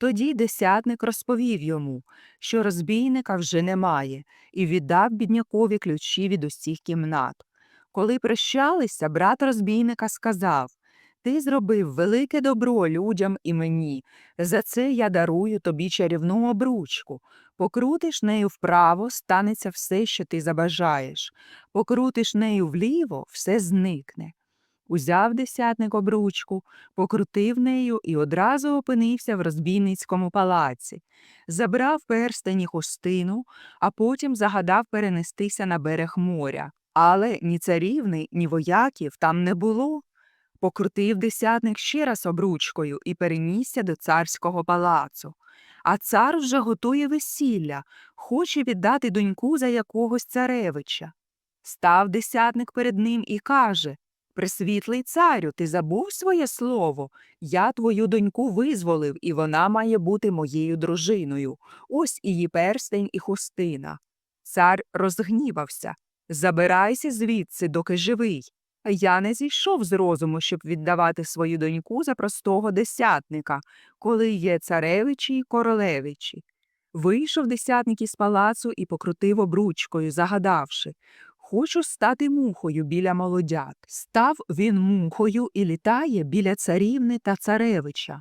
Тоді десятник розповів йому, що розбійника вже немає, і віддав біднякові ключі від усіх кімнат. Коли прощалися, брат розбійника сказав Ти зробив велике добро людям і мені. За це я дарую тобі чарівну обручку. Покрутиш нею вправо, станеться все, що ти забажаєш. Покрутиш нею вліво, все зникне. Узяв десятник обручку, покрутив нею і одразу опинився в розбійницькому палаці. Забрав перстень і хустину, а потім загадав перенестися на берег моря. Але ні царівни, ні вояків там не було. Покрутив десятник ще раз обручкою і перенісся до царського палацу. А цар вже готує весілля, хоче віддати доньку за якогось царевича. Став десятник перед ним і каже Пресвітлий царю, ти забув своє слово? Я твою доньку визволив, і вона має бути моєю дружиною. Ось її перстень і хустина. Цар розгнівався. Забирайся звідси, доки живий. Я не зійшов з розуму, щоб віддавати свою доньку за простого десятника, коли є царевичі й королевичі. Вийшов десятник із палацу і покрутив обручкою, загадавши Хочу стати мухою біля молодят. Став він мухою і літає біля царівни та царевича.